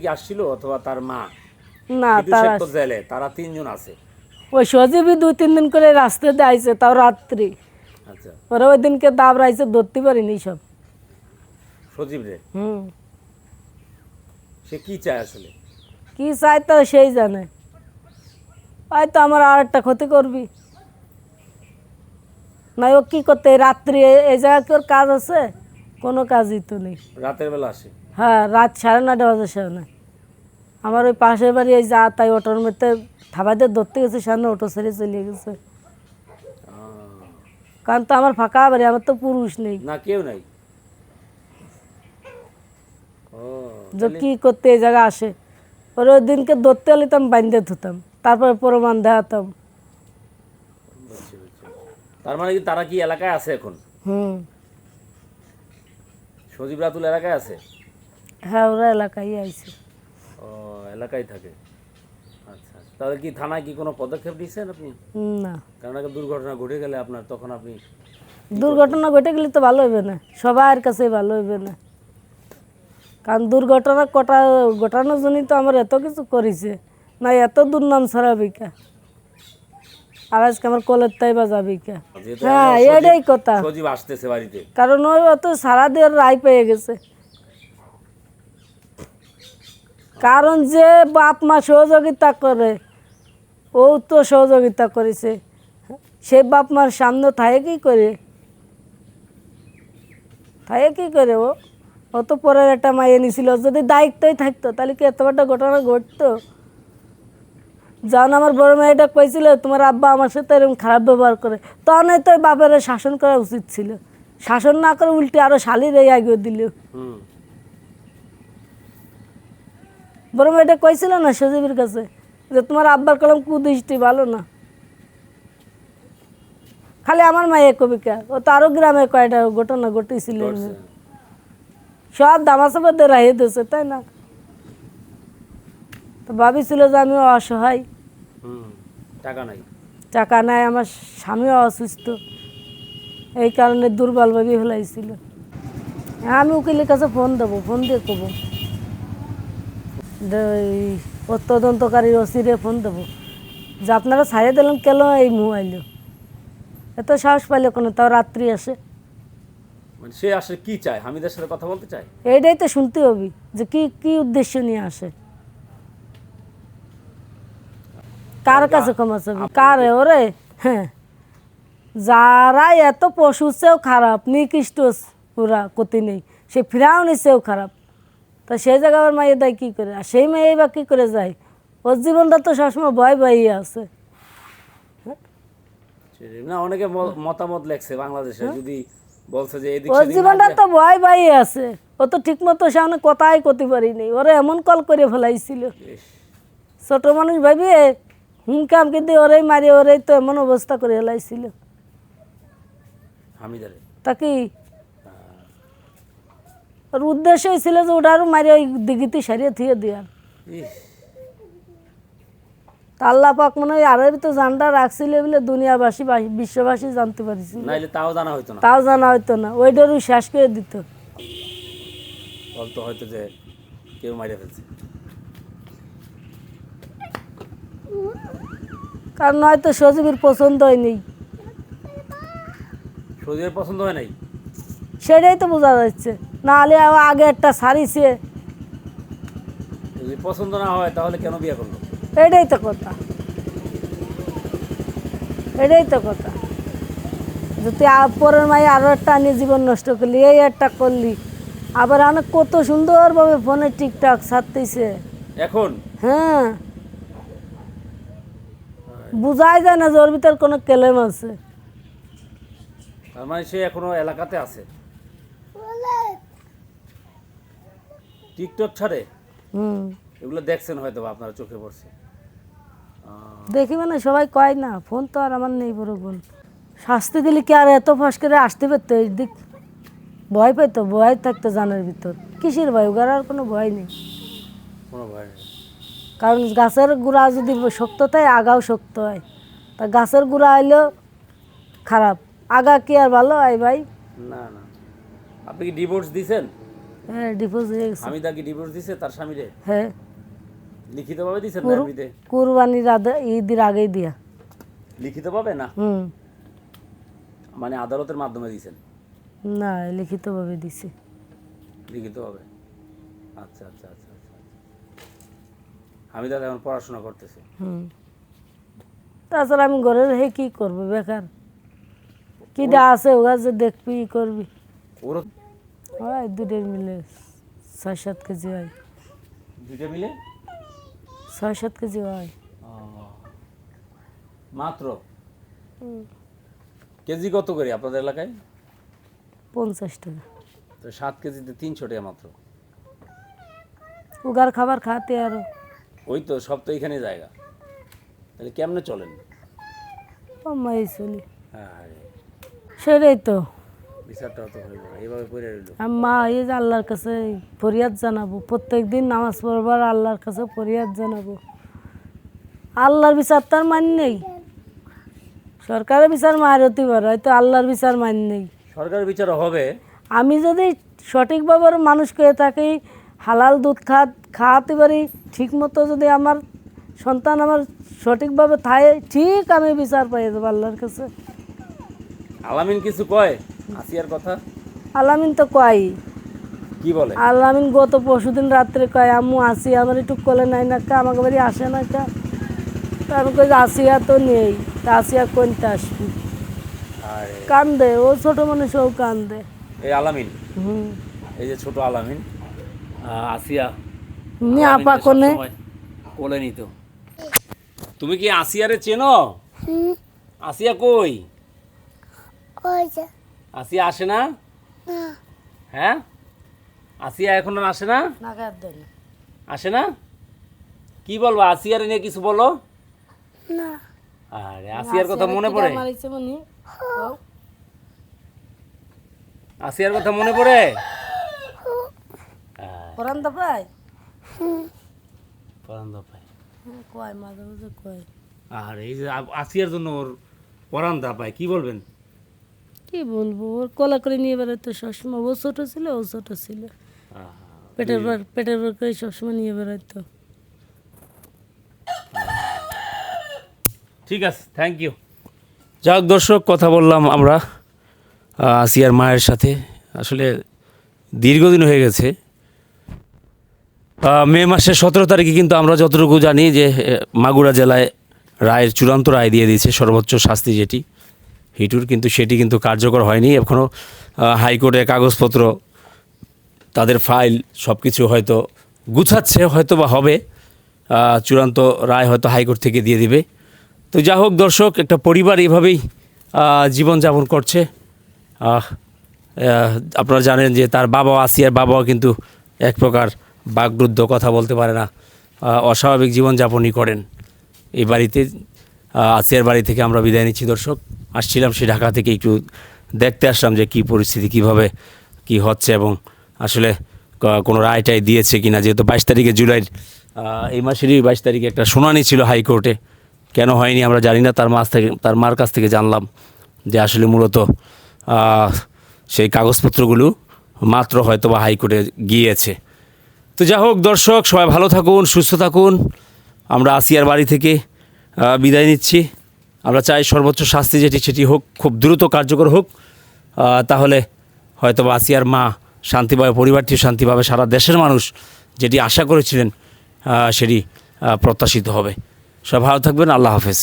কি আসছিল অথবা তার মা? না তার জেলে তারা তিনজন আছে। ওই সজীবই দুই তিন দিন করে আইছে তাও রাত্রি। আচ্ছা। ওরা ওই দিনকে ধরতে পারিনি সব। সজীব রে? হুম। সে কি চায় আসলে? কি চাই তো সেই জানে। হয়তো আমার আর একটা ক্ষতি করবি। না ও কি করতে রাত্রি এই কি ওর কাজ আছে? কোনো কাজই তো নেই। রাতের বেলা আসে। হ্যাঁ রাত সাড়ে নটা বাজে সামনে আমার ওই পাশের বাড়ি এই যা তাই অটোর মধ্যে থাবাইতে ধরতে গেছে সামনে অটো ছেড়ে চলে গেছে। কারণ তো আমার ফাঁকা বাড়ি আমার তো পুরুষ নেই। না কেউ নাই? ও যে কি করতে এই জায়গা আসে? ওর ওই দিনকে ধরতে হলে তো আমি বান্ধে ধুতাম তারপরে প্রমাণ দেখাতাম। বুঝছি, বুঝছি। তার মানে কি তারা কি এলাকায় আছে এখন? হুম। সজীব রাতুল এলাকায় আছে? হ্যাঁ ওরা এলাকায় আইছে। ও এলাকায় থাকে। আচ্ছা তাহলে কি থানায় কি কোনো পদক্ষেপ নিয়েছেন আপনি? না। কারণ একটা দুর্ঘটনা ঘটে গেলে আপনার তখন আপনি দুর্ঘটনা ঘটে গেলে তো ভালো হবে না। সবার কাছে ভালো হবে না। কারণ দুর্ঘটনা কটা ঘটানোর জন্যই তো আমার এত কিছু করেছে। না এত দুর্নাম ছড়াবি কা? আর আজকে আমার কলের তাই বাজাবি কা? হ্যাঁ এটাই কথা। সজীব আসতেছে বাড়িতে। কারণ ওই অত সারা দিয়ে রায় পেয়ে গেছে। কারণ যে বাপ মা সহযোগিতা করে ও তো সহযোগিতা করেছে, সে বাপ মার সামনে থাকে কি করে? থাকে কি করে ও? অত পরের একটা মাইয়ে নিছিল যদি দায়িত্বই থাকতো, তাহলে কি এত বড় ঘটনা ঘটতো? যখন আমার বড় মেয়েটা কইছিল, তোমার আব্বা আমার সাথে এরকম খারাপ ব্যবহার করে। তখন তো বাপের শাসন করা উচিত ছিল। শাসন না করে উল্টে আরও শালির এই আগে দিল হুম বড় মেয়েটা কইছিল না সজীবের কাছে যে তোমার আব্বার কলম কুদৃষ্টি ভালো না। খালি আমার মায়ে কবিকা ও তো আরও গ্রামে কয়টা ঘটনা ঘটেছিল। সব দামাসাবাদে রাহিয়ে দিয়েছে তাই না? তো ভাবিছিল যে আমি অসহায়। টাকা নাই। টাকা নাই আমার স্বামীও অসুস্থ। এই কারণে দুর্বলভাবে হলাইছিল হ্যাঁ আমি উকিলের কাছে ফোন দেবো ফোন দিয়ে কবো। ওই তদন্তকারী ওসিরে ফোন দেবো। যে আপনারা ছাড়িয়ে দিলেন কেন এই মোবাইল এত সাহস পাইলে কোনো? তাও রাত্রি আসে। মানে সে আসলে কি চায়? হামিদের সাথে কথা বলতে চায়? এইটাই তো শুনতে হবে যে কি কি উদ্দেশ্য নিয়ে আসে। কার কাছে ক্ষমা চাবি? কার? ওরে হ্যাঁ। যারা এত পশু চেয়েও খারাপ নিকৃষ্ট পুরা ক্ষতি নেই। সে ফিরাও চেয়েও খারাপ। তা সেই জায়গায় আমার মায়ের দেয় কী করে? আর সেই মেয়ে বা কী করে যায়? ওর জীবনটা তো সবসময় ভয় ভয়ই আছে। না অনেকে মতামত লেখছে বাংলাদেশে যদি বলছে যে এদিক ওর জীবনটা তো ভয় ভয়ই আছে। ও তো ঠিক মতো সামনে কথাই করতে পারিনি। ওরা এমন কল করে ফেলাইছিল। ছোট মানুষ ভাবি হুমকাম কিন্তু ওরাই মারি ওরাই তো এমন অবস্থা করে হামিদারে। তা কি ওর উদ্দেশ্যই ছিল যে ওটা আরও মারি ওই দিঘিতে সারিয়ে থিয়ে তা আল্লাহ পাক মনে হয় আরও তো জানটা রাখছিল বলে দুনিয়াবাসী বিশ্ববাসী জানতে পারছিল। নাইলে তাও জানা হইতো না। তাও জানা হইতো না। ওইটারও শেষ করে দিত। বলতো হয়তো যে কেউ মারিয়ে ফেলছে। কারণ হয়তো সজীবের পছন্দ হয়নি। সজীবের পছন্দ হয় নাই? সেটাই তো বোঝা যাচ্ছে। না হলে আগে একটা সারিছে। যদি পছন্দ না হয় তাহলে কেন বিয়ে করল? এটাই তো কথা। এটাই তো কথা। যদি পরের মাই আরও একটা নিয়ে জীবন নষ্ট করলি এই একটা করলি আবার অনেক কত সুন্দরভাবে ফোনে টিকটক ছাড়তেছে এখন? হ্যাঁ। বুঝাই যায় না যে ওর ভিতর কোনো কেলেম আছে। তার মানে সে এখনও এলাকাতে আছে। টিকটক ছাড়ে? হুম। এগুলো দেখছেন হয়তো আপনারা চোখে পড়ছে। দেখি মানে সবাই কয় না ফোন তো আর আমার নেই বড় বোন। শাস্তি দিলে কি আর এত ফাঁস করে আসতে পারতো এই দিক ভয় পেতো ভয় থাকতো জানের ভিতর। কিসের ভয়? ওগার আর কোনো ভয় নেই। কোনো ভয় নেই। কারণ গাছের গুড়া যদি শক্ত থাকে আগাও শক্ত হয়। তা গাছের গুড়া হইলেও খারাপ। আগা কি আর ভালো? হয় ভাই। না না। আপনি কি ডিভোর্স দিছেন? হ্যাঁ ডিভোর্স হয়ে গেছে। হামিদা কি ডিভোর্স দিছে তার স্বামীরে? হ্যাঁ। লিখিতভাবে দিছেন না এমনিতে কুরবানির ঈদের আগেই দিয়া। লিখিতভাবে না? হুম। মানে আদালতের মাধ্যমে দিছেন? না লিখিতভাবে দিছে। লিখিতভাবে? আচ্ছা আচ্ছা আচ্ছা আচ্ছা হামিদা এখন পড়াশোনা করতেছে। হুম। তাছাড়া আমি ঘরে হে কি করব বেকার? কিটা আছে ওরা যে দেখবি করবি। ওরও হয় দুটোর মিলে ছয় সাত কেজি হয়। দুইটা মিলে? ছয় সাত কেজি হয়। ও, মাত্র? কেজি কত করে আপনাদের এলাকায়? পঞ্চাশ টাকা। তো সাত কেজিতে তিনশো টাকা মাত্র। উগার খাবার খাতে আরও। ওই তো সব তো এখানে জায়গা। তাহলে কেমনে চলেন? মাই চলি হ্যাঁ। সেটাই তো। তো এইভাবে রইল। মা এই যে আল্লাহর কাছে ফরিয়াদ জানাব প্রত্যেক দিন নামাজ পড়বার আল্লাহর কাছে ফরিয়াদ জানাব। আল্লাহর বিচার তার মান নেই। সরকারের বিচার হতে পারে হয়তো আল্লাহর বিচার মান নেই। সরকারের বিচার হবে। আমি যদি সঠিকভাবে মানুষকে থাকি হালাল দুধ খা খাওয়াতে পারি ঠিক মতো যদি আমার সন্তান আমার সঠিকভাবে থাকে ঠিক আমি বিচার পাই দেবো আল্লাহর কাছে। আলামিন কিছু কয়? আসিয়ার কথা? আলামিন তো কয়। কি বলে? আলামিন গত পরশুদিন রাত্রে কয় আম্মু আসি আমার একটু কোলে নাই না কা আমাকে বাড়ি আসে না কা? তা আমি কই আসিয়া তো নেই। তা আসিয়া কোনটা আসবি? আরে। কান্দে ও ছোট মানুষ ও কান্দে। এই আলামিন? হুম। এই যে ছোট আলামিন আসিয়া নি আপা কোনে কোলে নিত। তুমি কি আসিয়ারে চেনো? আসিয়া কই? আসিয়া আসে না? হ্যাঁ? আসিয়া এখন আর আসে না? আসে না? কি বলব আসিয়ারে নিয়ে কিছু বলো? আরে আসিয়ার কথা মনে পড়ে? মনি? আসিয়ার কথা মনে পড়ে? পরান দা পাই পরান কয় মাঝে মাঝে কয়। আর এই যে আসিয়ার জন্য ওর পরান দাপায় কি বলবেন? কি বলব? ওর কলা করে নিয়ে বেড়াতো সবসময়। ও ছোট ছিল ও ছোট ছিল। পেটের পর পেটের পর করে সবসময় নিয়ে বেড়াতো ঠিক আছে থ্যাংক ইউ যাক দর্শক কথা বললাম আমরা আসিয়ার মায়ের সাথে। আসলে দীর্ঘদিন হয়ে গেছে। মে মাসের সতেরো তারিখে কিন্তু আমরা যতটুকু জানি যে মাগুরা জেলায় রায়ের চূড়ান্ত রায় দিয়ে দিয়েছে সর্বোচ্চ শাস্তি যেটি। হিটুর কিন্তু সেটি কিন্তু কার্যকর হয়নি। এখনও হাইকোর্টে কাগজপত্র, তাদের ফাইল সব কিছু হয়তো গুছাচ্ছে, হয়তো বা হবে। চূড়ান্ত রায় হয়তো হাইকোর্ট থেকে দিয়ে দিবে। তো যা হোক দর্শক, একটা পরিবার এভাবেই জীবনযাপন করছে। আপনারা জানেন যে তার বাবা আসিয়ার বাবাও কিন্তু এক প্রকার বাগরুদ্ধ কথা বলতে পারে না। অস্বাভাবিক জীবনযাপনই করেন। এই বাড়িতে আসিয়ার বাড়ি থেকে আমরা বিদায় নিচ্ছি দর্শক। আসছিলাম, সে ঢাকা থেকে একটু দেখতে আসলাম যে কী পরিস্থিতি, কীভাবে কি হচ্ছে এবং আসলে কোনো রায়টাই দিয়েছে কি না যেহেতু বাইশ তারিখে জুলাইয়ের এই মাসেরই বাইশ তারিখে একটা শুনানি ছিল হাইকোর্টে। কেন হয়নি আমরা জানি না, তার মাস থেকে, তার মার কাছ থেকে জানলাম যে আসলে মূলত সেই কাগজপত্রগুলো মাত্র হয়তো বা হাইকোর্টে গিয়েছে। তো যা হোক দর্শক, সবাই ভালো থাকুন, সুস্থ থাকুন। আমরা আসিয়ার বাড়ি থেকে বিদায় নিচ্ছি। আমরা চাই সর্বোচ্চ শাস্তি যেটি সেটি হোক, খুব দ্রুত কার্যকর হোক। তাহলে হয়তো আসিয়ার মা শান্তিভাবে, পরিবারটি শান্তি পাবে সারা দেশের মানুষ যেটি আশা করেছিলেন সেটি প্রত্যাশিত হবে। সব ভালো থাকবেন, আল্লাহ হাফেজ।